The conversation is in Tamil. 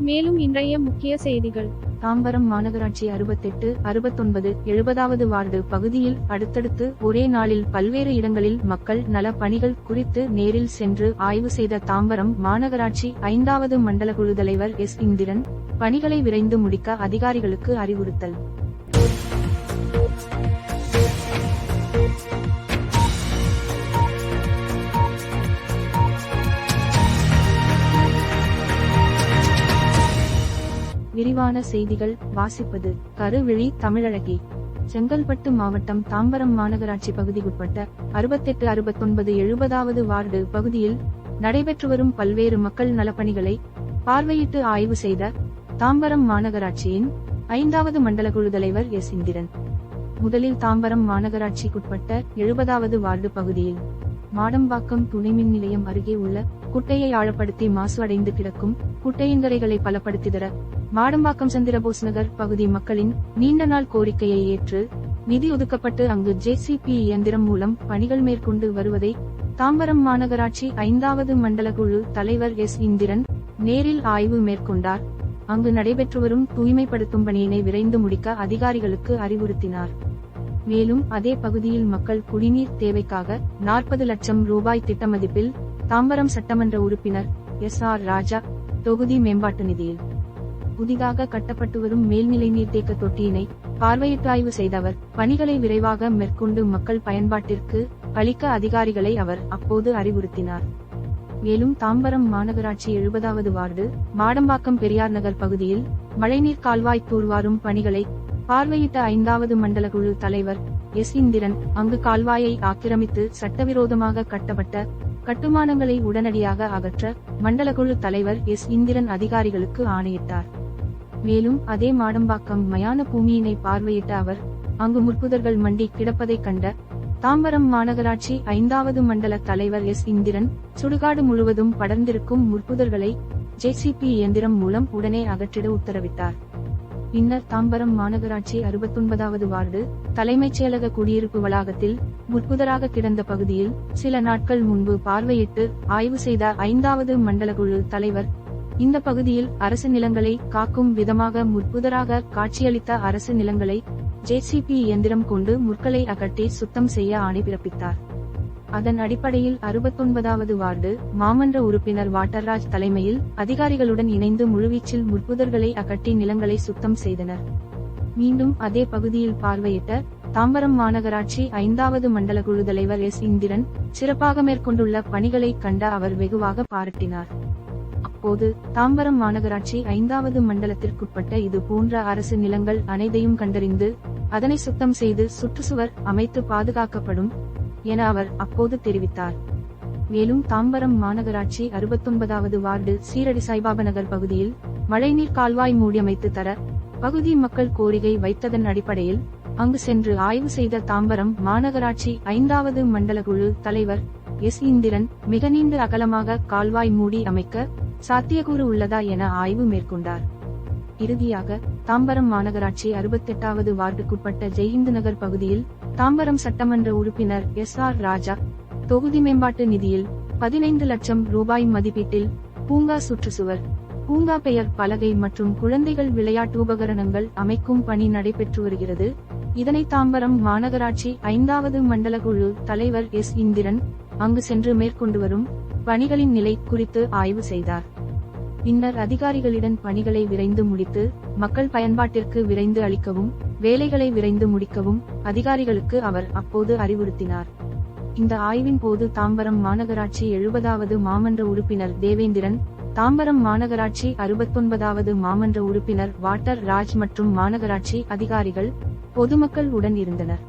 மேலும் இன்றைய முக்கிய செய்திகள். தாம்பரம் மாநகராட்சி அறுபத்தெட்டு அறுபத்தொன்பது எழுபதாவது வார்டு பகுதியில் அடுத்தடுத்து ஒரே நாளில் பல்வேறு இடங்களில் மக்கள் நல பணிகள் குறித்து நேரில் சென்று ஆய்வு செய்த தாம்பரம் மாநகராட்சி ஐந்தாவது மண்டல குழு தலைவர் எஸ் இந்திரன் பணிகளை விரைந்து முடிக்க அதிகாரிகளுக்கு அறிவுறுத்தல். விரிவான செய்திகள் வாசிப்பது கருவிழி தமிழழகி. செங்கல்பட்டு மாவட்டம் தாம்பரம் மாநகராட்சி பகுதிக்குட்பட்ட அறுபத்தெட்டு அறுபத்தொன்பது எழுபதாவது வார்டு பகுதியில் நடைபெற்று வரும் பல்வேறு மக்கள் நலப்பணிகளை பார்வையிட்டு ஆய்வு செய்த தாம்பரம் மாநகராட்சியின் ஐந்தாவது மண்டல குழு தலைவர் எஸ். இந்திரன். முதலில் தாம்பரம் மாநகராட்சிக்குட்பட்ட எழுபதாவது வார்டு பகுதியில் மாடம்பாக்கம் துணைமின் நிலையம் அருகே உள்ள குட்டையை ஆழப்படுத்தி மாசு அடைந்து கிடக்கும் குட்டையங்கரைகளை பலப்படுத்திதர மாடம்பாக்கம் சந்திரபோஸ் நகர் பகுதி மக்களின் நீண்ட நாள் கோரிக்கையை ஏற்று நிதி ஒதுக்கப்பட்டு அங்கு ஜேசிபி இயந்திரம் மூலம் பணிகள் மேற்கொண்டு வருவதை தாம்பரம் மாநகராட்சி ஐந்தாவது மண்டல குழு தலைவர் எஸ் இந்திரன் நேரில் ஆய்வு மேற்கொண்டார். அங்கு நடைபெற்று வரும் தூய்மைப்படுத்தும் பணியினை விரைந்து முடிக்க அதிகாரிகளுக்கு அறிவுறுத்தினார். மேலும் அதே பகுதியில் மக்கள் குடிநீர் தேவைக்காக நாற்பது லட்சம் ரூபாய் திட்ட மதிப்பில் தாம்பரம் சட்டமன்ற உறுப்பினர் எஸ் ஆர் ராஜா தொகுதி மேம்பாட்டு நிதியில். புதிதாக கட்டப்பட்டு வரும் மேல்நிலை நீர்த்தேக்க தொட்டியினை பார்வையிட்டாய்வு செய்தவர் பணிகளை விரைவாக மேற்கொண்டு மக்கள் பயன்பாட்டிற்கு அளிக்க அதிகாரிகளை அவர் அப்போது அறிவுறுத்தினார். மேலும் தாம்பரம் மாநகராட்சி எழுபதாவது வார்டு மாடம்பாக்கம் பெரியார் நகர் பகுதியில் மழைநீர் கால்வாய் தூர்வாரும் பணிகளை பார்வையிட்ட ஐந்தாவது மண்டல குழு தலைவர் எஸ் இந்திரன் அங்கு கால்வாயை ஆக்கிரமித்து சட்டவிரோதமாக கட்டப்பட்ட கட்டுமானங்களை உடனடியாக அகற்ற மண்டல குழு தலைவர் எஸ். இந்திரன் அதிகாரிகளுக்கு ஆணையிட்டார். மேலும் அதே மாடம்பாக்கம் மயான பூமியினை பார்வையிட்ட அவர் அங்கு முற்புதர்கள் மண்டி கிடப்பதைக் கண்ட தாம்பரம் மாநகராட்சி ஐந்தாவது மண்டல தலைவர் எஸ். இந்திரன் சுடுகாடு முழுவதும் படர்ந்திருக்கும் முற்புதர்களை ஜேசிபி இயந்திரம் மூலம் உடனே அகற்றிட உத்தரவிட்டார். பின்னர் தாம்பரம் மாநகராட்சி அறுபத்தொன்பதாவது வார்டு தலைமைச் செயலக குடியிருப்பு வளாகத்தில் முற்புதராக கிடந்த பகுதியில் சில நாட்கள் முன்பு பார்வையிட்டு ஆய்வு செய்த ஐந்தாவது மண்டல குழு தலைவர் இந்த பகுதியில் அரசு நிலங்களை காக்கும் விதமாக முற்புதராக காட்சியளித்த அரசு நிலங்களை ஜேசிபி இயந்திரம் கொண்டு முற்களை அகற்றி சுத்தம் செய்ய ஆணை பிறப்பித்தார். அதன் அடிப்படையில் அறுபத்தொன்பதாவது வார்டு மாமன்ற உறுப்பினர் வாட்டர்ராஜ் தலைமையில் அதிகாரிகளுடன் இணைந்து முழுவீச்சில் முற்புதர்களை அகட்டி நிலங்களை சுத்தம் செய்தனர். மீண்டும் அதே பகுதியில் பார்வையிட்ட தாம்பரம் மாநகராட்சி ஐந்தாவது மண்டல குழு தலைவர் எஸ். இந்திரன் சிறப்பாக மேற்கொண்டுள்ள பணிகளை கண்ட அவர் வெகுவாக பாராட்டினார். அப்போது தாம்பரம் மாநகராட்சி ஐந்தாவது மண்டலத்திற்குட்பட்ட இது போன்ற அரசு நிலங்கள் அனைத்தையும் கண்டறிந்து அதனை சுத்தம் செய்து சுற்றுச்சுவர் அமைத்து பாதுகாக்கப்படும் என அவர் அப்போது தெரிவித்தார். மேலும் தாம்பரம் மாநகராட்சி அறுபத்தொன்பதாவது வார்டு சீரடி சாய்பாபா நகர் பகுதியில் மழைநீர் கால்வாய் மூடியமைத்து தர பகுதி மக்கள் கோரிக்கை வைத்ததன் அடிப்படையில் அங்கு சென்று ஆய்வு செய்த தாம்பரம் மாநகராட்சி ஐந்தாவது மண்டல குழு தலைவர் எஸ் இந்திரன் மிக நீண்ட அகலமாக கால்வாய் மூடி அமைக்க சாத்தியக்கூறு உள்ளதா என ஆய்வு மேற்கொண்டார். இறுதியாக தாம்பரம் மாநகராட்சி அறுபத்தெட்டாவது வார்டுக்குட்பட்ட ஜெயிந்து நகர் பகுதியில் தாம்பரம் சட்டமன்ற உறுப்பினர் எஸ் ஆர் ராஜா தொகுதி மேம்பாட்டு நிதியில் பதினைந்து லட்சம் ரூபாய் மதிப்பீட்டில் பூங்கா சுற்றுச்சுவர் பூங்கா பெயர் பலகை மற்றும் குழந்தைகள் விளையாட்டு உபகரணங்கள் அமைக்கும் பணி நடைபெற்று வருகிறது. இதனை தாம்பரம் மாநகராட்சி ஐந்தாவது மண்டல குழு தலைவர் எஸ் இந்திரன் அங்கு சென்று மேற்கொண்டு வரும் பணிகளின் நிலை குறித்து ஆய்வு செய்தார். பின்னர் அதிகாரிகளிடம் பணிகளை விரைந்து முடித்து மக்கள் பயன்பாட்டிற்கு விரைந்து அளிக்கவும் வேலைகளை விரைந்து முடிக்கவும் அதிகாரிகளுக்கு அவர் அப்போது அறிவுறுத்தினார். இந்த ஆய்வின் போது தாம்பரம் மாநகராட்சி எழுபதாவது மாமன்ற உறுப்பினர் தேவேந்திரன் தாம்பரம் மாநகராட்சி அறுபத்தொன்பதாவது மாமன்ற உறுப்பினர் வாட்டர் ராஜ் மற்றும் மாநகராட்சி அதிகாரிகள் பொதுமக்கள் உடன் இருந்தனர்.